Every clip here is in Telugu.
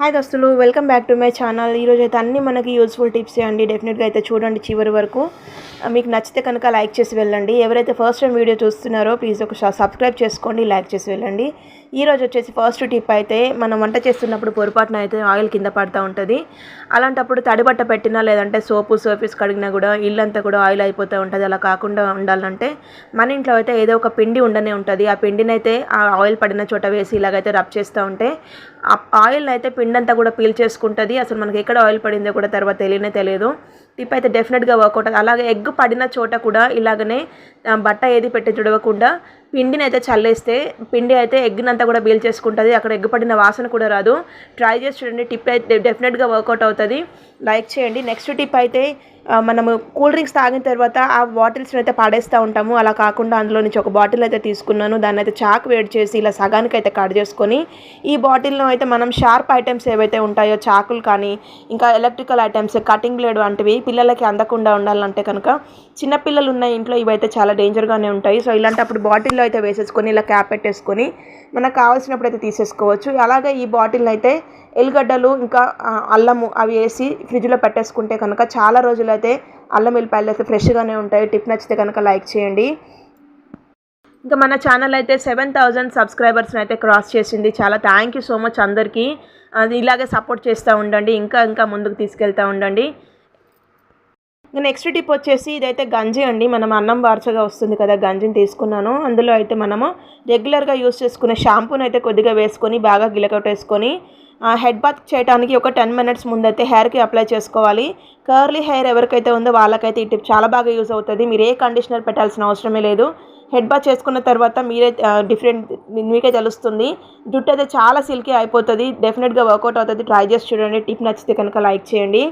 హాయ్ దోస్తులు welcome back to my channel. ఈరోజు అయితే అన్ని మనకి యూస్ఫుల్ టిప్స్ అండి. డెఫినెట్గా అయితే చూడండి చివరి వరకు. మీకు నచ్చితే కనుక లైక్ చేసి వెళ్ళండి. ఎవరైతే ఫస్ట్ టైం వీడియో చూస్తున్నారో ప్లీజ్ ఒక సబ్స్క్రైబ్ చేసుకోండి లైక్ చేసి వెళ్ళండి. ఈ రోజు వచ్చేసి ఫస్ట్ టిప్ అయితే మనం వంట చేస్తున్నప్పుడు పొరపాటున అయితే ఆయిల్ కింద పడుతూ ఉంటుంది. అలాంటప్పుడు తడి బట్ట పెట్టినా లేదంటే సోపు సోపీస్ కడిగినా కూడా ఇల్లంతా కూడా ఆయిల్ అయిపోతూ ఉంటుంది. అలా కాకుండా ఉండాలంటే మన ఇంట్లో అయితే ఏదో ఒక పిండి ఉండనే ఉంటుంది. ఆ పిండిని అయితే ఆ ఆయిల్ పడిన చోట వేసి ఇలాగైతే రబ్ చేస్తూ ఉంటే ఆ ఆయిల్ అయితే పిండి అంతా కూడా పీల్చేసుకుంటుంది అసలు మనకి ఎక్కడ ఆయిల్ పడిందో కూడా తర్వాత తెలియనే తెలియదు. టిప్ అయితే డెఫినెట్గా వర్కౌట్ అవుతుంది. అలాగే ఎగ్ పడిన చోట కూడా ఇలాగనే బట్ట ఏది పెట్టి చూడకుండా పిండిని అయితే చల్లేస్తే పిండి అయితే ఎగ్నంతా కూడా బీల్ చేసుకుంటుంది. అక్కడ ఎగ్ పడిన వాసన కూడా రాదు. ట్రై చేసి చూడండి. టిప్ అయితే డెఫినెట్గా వర్కౌట్ అవుతుంది. లైక్ చేయండి. నెక్స్ట్ టిప్ అయితే మనము కూల్ డ్రింక్స్ తాగిన తర్వాత ఆ బాటిల్స్ని అయితే పాడేస్తూ ఉంటాము. అలా కాకుండా అందులో నుంచి ఒక బాటిల్ అయితే తీసుకున్నాను. దాన్ని అయితే చాక్ వేడి చేసి ఇలా సగానికి అయితే కట్ చేసుకొని ఈ బాటిల్లో అయితే మనం షార్ప్ ఐటమ్స్ ఏవైతే ఉంటాయో చాకులు కానీ ఇంకా ఎలక్ట్రికల్ ఐటమ్స్ కటింగ్ బ్లేడ్ వంటివి పిల్లలకి అందకుండా ఉండాలంటే కనుక చిన్నపిల్లలు ఉన్న ఇంట్లో ఇవైతే చాలా డేంజర్గానే ఉంటాయి. సో ఇలాంటప్పుడు బాటిల్లో అయితే వేసేసుకొని ఇలా క్యాప్ పెట్టేసుకొని మనకు కావాల్సినప్పుడు అయితే తీసేసుకోవచ్చు. అలాగే ఈ బాటిల్ అయితే ఎల్లిగడ్డలు ఇంకా అల్లము అవి వేసి ఫ్రిడ్జ్లో పెట్టేసుకుంటే కనుక చాలా రోజులైతే అల్లం ఎల్లిపాయలు అయితే ఫ్రెష్గానే ఉంటాయి. టిప్ నచ్చితే కనుక లైక్ చేయండి. ఇంకా మన ఛానల్ అయితే సెవెన్ థౌజండ్ సబ్స్క్రైబర్స్ని అయితే క్రాస్ చేసింది. చాలా థ్యాంక్ యూ సో మచ్ అందరికీ. అది ఇలాగే సపోర్ట్ చేస్తూ ఉండండి. ఇంకా ఇంకా ముందుకు తీసుకెళ్తూ ఉండండి. నెక్స్ట్ టిప్ వచ్చేసి ఇదైతే గంజి అండి. మనం అన్నం వార్చగా వస్తుంది కదా గంజిని తీసుకున్నాను. అందులో అయితే మనము రెగ్యులర్గా యూస్ చేసుకునే షాంపూని అయితే కొద్దిగా వేసుకొని బాగా గిలకొట్టేసుకొని హెడ్ బాత్ చేయడానికి ఒక టెన్ మినిట్స్ ముందైతే హెయిర్కి అప్లై చేసుకోవాలి. కర్లీ హెయిర్ ఎవరికైతే ఉందో వాళ్ళకైతే ఈ టిప్ చాలా బాగా యూస్ అవుతుంది. మీరు ఏ కండిషనర్ పెట్టాల్సిన అవసరమే లేదు. హెడ్ బాత్ చేసుకున్న తర్వాత మీరే డిఫరెంట్ మీకే తెలుస్తుంది. జుట్టు అయితే చాలా సిల్కీ అయిపోతుంది. డెఫినెట్గా వర్కౌట్ అవుతుంది. ట్రై చేసి చూడండి. టిప్ నచ్చితే కనుక లైక్ చేయండి.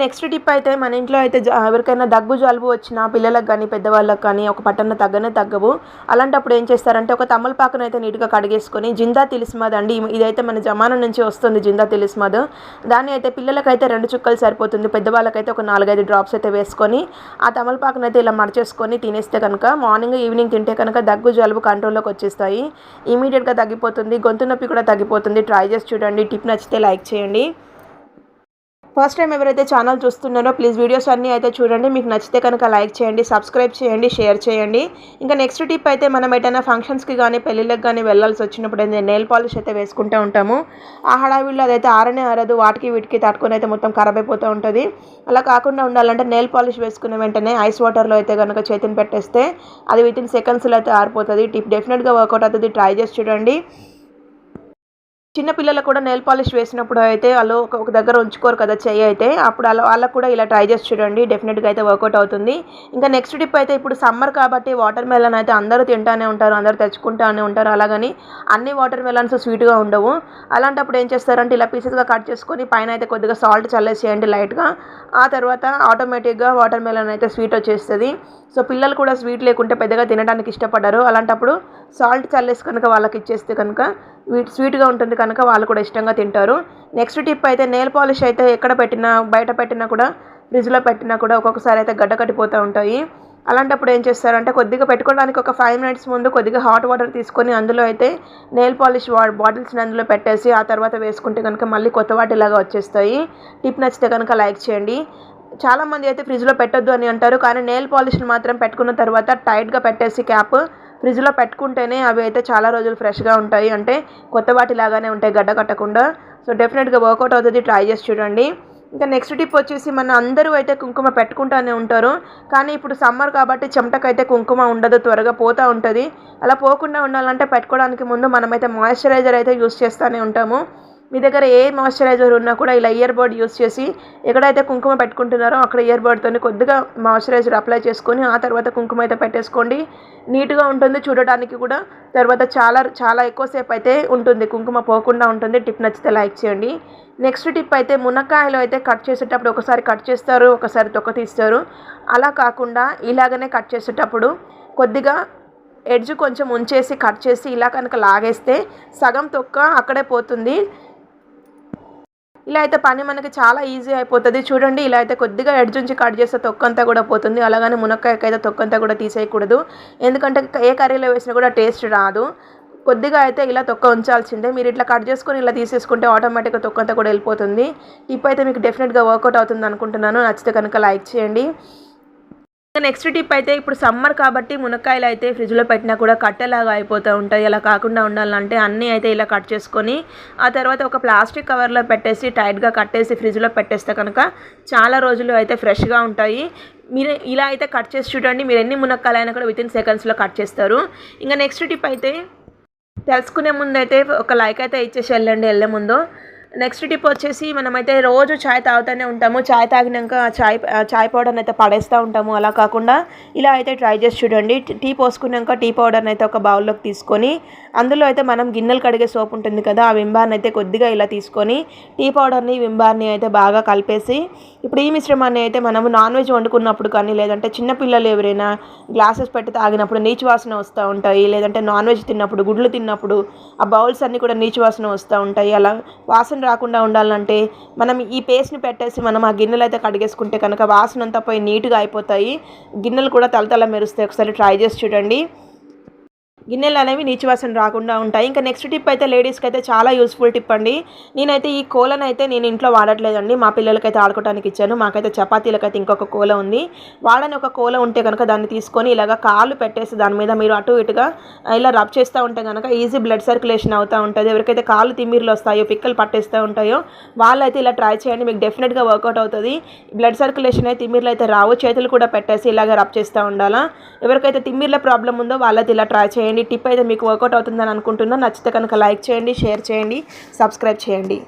నెక్స్ట్ టిప్ అయితే మన ఇంట్లో అయితే ఎవరికైనా దగ్గు జలుబు వచ్చినా పిల్లలకు కానీ పెద్దవాళ్ళకి కానీ ఒక పట్టణ తగ్గనే తగ్గవు. అలాంటప్పుడు ఏం చేస్తారంటే ఒక తమలపాకును అయితే నీట్గా కడిగేసుకొని జిందా తిలిస్మాద్ అండి. ఇదైతే మన జమానా నుంచి వస్తుంది జిందా తిలిస్మాద్. దాన్ని అయితే పిల్లలకైతే రెండు చుక్కలు సరిపోతుంది. పెద్దవాళ్ళకైతే ఒక నాలుగైదు డ్రాప్స్ అయితే వేసుకొని ఆ తమలపాకును అయితే ఇలా మడిచేసుకొని తినేస్తే కనుక మార్నింగ్ ఈవినింగ్ తింటే కనుక దగ్గు జలుబు కంట్రోల్లోకి వచ్చేస్తాయి. ఇమీడియట్గా తగ్గిపోతుంది. గొంతు నొప్పి కూడా తగ్గిపోతుంది. ట్రై చేసి చూడండి. టిప్ నచ్చితే లైక్ చేయండి. ఫస్ట్ టైం ఎవరైతే ఛానల్ చూస్తున్నారో ప్లీజ్ వీడియోస్ అన్నీ అయితే చూడండి. మీకు నచ్చితే కనుక లైక్ చేయండి సబ్స్క్రైబ్ చేయండి షేర్ చేయండి. ఇంకా నెక్స్ట్ టిప్ అయితే మనం ఏదైనా ఫంక్షన్స్కి కానీ పెళ్ళిళ్ళకి కానీ వెళ్ళాల్సి వచ్చినప్పుడు అయితే నెయిల్ పాలిష్ అయితే వేసుకుంటూ ఉంటాము. ఆ హడావిడిలో అదైతే ఆరనే ఆరదు వాటికి వీటికి తట్టుకొని అయితే మొత్తం ఖరాబ్ అయిపోతూ ఉంటుంది. అలా కాకుండా ఉండాలంటే నెయిల్ పాలిష్ వేసుకున్న వెంటనే ఐస్ వాటర్లో అయితే కనుక చేతిని పెట్టేస్తే అది విత్ ఇన్ సెకండ్స్లో అయితే ఆరిపోతుంది. టిప్ డెఫినెట్గా వర్కౌట్ అవుతుంది ట్రై చేసి చూడండి. చిన్నపిల్లలకు కూడా నెయిల్ పాలిష్ వేసినప్పుడు అయితే వాళ్ళు ఒక ఒక దగ్గర ఉంచుకోరు కదా చెయ్యి అయితే. అప్పుడు అలా వాళ్ళకు కూడా ఇలా ట్రై చేసి చూడండి డెఫినెట్గా అయితే వర్కౌట్ అవుతుంది. ఇంకా నెక్స్ట్ టిప్ అయితే ఇప్పుడు సమ్మర్ కాబట్టి వాటర్ మెలన్ అయితే అందరూ తింటానే ఉంటారు అందరూ తెచ్చుకుంటానే ఉంటారు. అలాగని అన్ని వాటర్ మెలన్స్ స్వీట్గా ఉండవు. అలాంటప్పుడు ఏం చేస్తారంటే ఇలా పీసెస్గా కట్ చేసుకొని పైన అయితే కొద్దిగా సాల్ట్ చల్లేసేయండి లైట్గా ఆ తర్వాత ఆటోమేటిక్గా వాటర్ మెలన్ అయితే స్వీట్ వచ్చేస్తుంది. సో పిల్లలు కూడా స్వీట్ లేకుంటే పెద్దగా తినడానికి ఇష్టపడరు. అలాంటప్పుడు సాల్ట్ చల్లేసి కనుక వాళ్ళకి ఇచ్చేస్తే కనుక వీట్ స్వీట్గా ఉంటుంది కనుక వాళ్ళు కూడా ఇష్టంగా తింటారు. నెక్స్ట్ టిప్ అయితే నెయిల్ పాలిష్ అయితే ఎక్కడ పెట్టినా బయట పెట్టినా కూడా ఫ్రిడ్జ్లో పెట్టినా కూడా ఒక్కొక్కసారి అయితే గడ్డ కట్టిపోతూ ఉంటాయి. అలాంటప్పుడు ఏం చేస్తారంటే కొద్దిగా పెట్టుకోవడానికి ఒక ఫైవ్ మినిట్స్ ముందు కొద్దిగా హాట్ వాటర్ తీసుకొని అందులో అయితే నెయిల్ పాలిష్ వా బాటిల్స్ని అందులో పెట్టేసి ఆ తర్వాత వేసుకుంటే కనుక మళ్ళీ కొత్త వాటిలాగా వచ్చేస్తాయి. టిప్ నచ్చితే కనుక లైక్ చేయండి. చాలామంది అయితే ఫ్రిడ్జ్లో పెట్టొద్దు అని అంటారు. కానీ నెయిల్ పాలిష్ని మాత్రం పెట్టుకున్న తర్వాత టైట్గా పెట్టేసి క్యాప్ ఫ్రిడ్జ్లో పెట్టుకుంటేనే అవి అయితే చాలా రోజులు ఫ్రెష్గా ఉంటాయి. అంటే కొత్త వాటిలాగానే ఉంటాయి గడ్డ కట్టకుండా. సో డెఫినెట్గా వర్కౌట్ అవుతుంది. ట్రై చేసి చూడండి. ఇంకా నెక్స్ట్ టిప్ వచ్చేసి మన అందరూ అయితే కుంకుమ పెట్టుకుంటానే ఉంటారు. కానీ ఇప్పుడు సమ్మర్ కాబట్టి చెమటకైతే కుంకుమ ఉండదు. త్వరగా పోతూ ఉంటుంది. అలా పోకుండా ఉండాలంటే పెట్టుకోవడానికి ముందు మనమైతే మాయిశ్చరైజర్ అయితే యూస్ చేస్తూనే ఉంటాము. మీ దగ్గర ఏ మాయిశ్చరైజర్ ఉన్నా కూడా ఇలా ఇయర్ బర్డ్ యూస్ చేసి ఎక్కడైతే కుంకుమ పెట్టుకుంటున్నారో అక్కడ ఇయర్ బర్డ్తో కొద్దిగా మాయిశ్చరైజర్ అప్లై చేసుకొని ఆ తర్వాత కుంకుమ అయితే పెట్టేసుకోండి. నీట్గా ఉంటుంది చూడడానికి కూడా. తర్వాత చాలా చాలా ఎక్కువసేపు అయితే ఉంటుంది. కుంకుమ పోకుండా ఉంటుంది. టిప్ నచ్చితే లైక్ చేయండి. నెక్స్ట్ టిప్ అయితే మునక్కాయలు అయితే కట్ చేసేటప్పుడు ఒకసారి కట్ చేస్తారు ఒకసారి తొక్క తీస్తారు. అలా కాకుండా ఇలాగనే కట్ చేసేటప్పుడు కొద్దిగా ఎడ్జ్ కొంచెం ఉంచేసి కట్ చేసి ఇలా కనుక లాగేస్తే సగం తొక్క అక్కడే పోతుంది. ఇలా అయితే పని మనకి చాలా ఈజీ అయిపోతుంది. చూడండి ఇలా అయితే కొద్దిగా ఎడ్జ్ నుంచి కట్ చేస్తే తొక్కంతా కూడా పోతుంది. అలాగని మునక్కాయకి అయితే తొక్కంతా కూడా తీసేయకూడదు. ఎందుకంటే ఏ కర్రీలో వేసినా కూడా టేస్ట్ రాదు. కొద్దిగా అయితే ఇలా తొక్క ఉంచాల్సిందే. మీరు ఇట్లా కట్ చేసుకొని ఇలా తీసేసుకుంటే ఆటోమేటిక్గా తొక్క అంతా కూడా వెళ్ళిపోతుంది. టిప్ అయితే మీకు డెఫినెట్గా వర్కౌట్ అవుతుంది అనుకుంటున్నాను. నచ్చితే కనుక లైక్ చేయండి. నెక్స్ట్ టిప్ అయితే ఇప్పుడు సమ్మర్ కాబట్టి మునక్కాయలు అయితే ఫ్రిడ్జ్లో పెట్టినా కూడా కట్టెలాగా అయిపోతూ ఉంటాయి. అలా కాకుండా ఉండాలంటే అన్నీ అయితే ఇలా కట్ చేసుకొని ఆ తర్వాత ఒక ప్లాస్టిక్ కవర్లో పెట్టేసి టైట్గా కట్టేసి ఫ్రిడ్జ్లో పెట్టేస్తే కనుక చాలా రోజులు అయితే ఫ్రెష్గా ఉంటాయి. మీరు ఇలా అయితే కట్ చేసి చూడండి. మీరు ఎన్ని మునక్కాయలు అయినా కూడా వితిన్ సెకండ్స్లో కట్ చేస్తారు. ఇంకా నెక్స్ట్ టిప్ అయితే తెలుసుకునే ముందు అయితే ఒక లైక్ అయితే ఇచ్చేసి వెళ్ళండి. వెళ్ళే ముందు నెక్స్ట్ టిప్ వచ్చేసి మనమైతే రోజు చాయ్ తాగుతూనే ఉంటాము. చాయ్ తాగినాక చాయ్ చాయ్ పౌడర్ని అయితే పడేస్తూ ఉంటాము. అలా కాకుండా ఇలా అయితే ట్రై చేసి చూడండి. టీ పోసుకున్నాక టీ పౌడర్ని అయితే ఒక బౌల్లోకి తీసుకొని అందులో అయితే మనం గిన్నెలు కడిగే సోప్ ఉంటుంది కదా ఆ వింబార్ని అయితే కొద్దిగా ఇలా తీసుకొని టీ పౌడర్ని వింబార్ని అయితే బాగా కలిపేసి ఇప్పుడు ఈ మిశ్రమాన్ని అయితే మనము నాన్ వెజ్ వండుకున్నప్పుడు కానీ లేదంటే చిన్నపిల్లలు ఎవరైనా గ్లాసెస్ పెట్టి తాగినప్పుడు నీచు వాసన వస్తూ ఉంటాయి. లేదంటే నాన్ వెజ్ తిన్నప్పుడు గుడ్లు తిన్నప్పుడు ఆ బౌల్స్ అన్నీ కూడా నీచు వాసన వస్తూ ఉంటాయి. అలా వాసన రాకుండా ఉండాలంటే మనం ఈ పేస్ట్ని పెట్టేసి మనం ఆ గిన్నెలు అయితే కడిగేసుకుంటే కనుక వాసన అంతా పోయి నీట్గా అయిపోతాయి. గిన్నెలు కూడా తలతల మెరుస్తాయి. ఒకసారి ట్రై చేసి చూడండి. గిన్నెలు అనేవి నీచు వాసన రాకుండా ఉంటాయి. ఇంకా నెక్స్ట్ టిప్ అయితే లేడీస్కి అయితే చాలా యూస్ఫుల్ టిప్ అండి. నేనైతే ఈ కోలను అయితే నేను ఇంట్లో వాడట్లేదండి. మా పిల్లలకైతే ఆడుకోవడానికి ఇచ్చాను. మాకైతే చపాతీలకైతే ఇంకొక కోల ఉంది. వాడని ఒక కోల ఉంటే కనుక దాన్ని తీసుకొని ఇలాగ కాళ్ళు పెట్టేసి దాని మీద మీరు అటు ఇటుగా ఇలా రబ్ చేస్తూ ఉంటే కనుక ఈజీ బ్లడ్ సర్క్యులేషన్ అవుతూ ఉంటుంది. ఎవరికైతే కాళ్ళు తిమ్మిర్లు వస్తాయో పిక్కలు పట్టేస్తూ ఉంటాయో వాళ్ళైతే ఇలా ట్రై చేయండి. మీకు డెఫినెట్గా వర్కౌట్ అవుతుంది. బ్లడ్ సర్క్యులేషన్ అయితే తిమ్మిర్లు అయితే రావు. చేతులు కూడా పెట్టేసి ఇలాగ రబ్ చేస్తూ ఉండాలా. ఎవరికైతే తిమ్మిర్ల ప్రాబ్లం ఉందో వాళ్ళైతే ఇలా ట్రై చేయండి. టిప్ అయితే మీకు వర్కౌట్ అవుతుందని అనుకుంటున్నాను నచ్చితే కనుక లైక్ చేయండి షేర్ చేయండి సబ్స్క్రైబ్ చేయండి.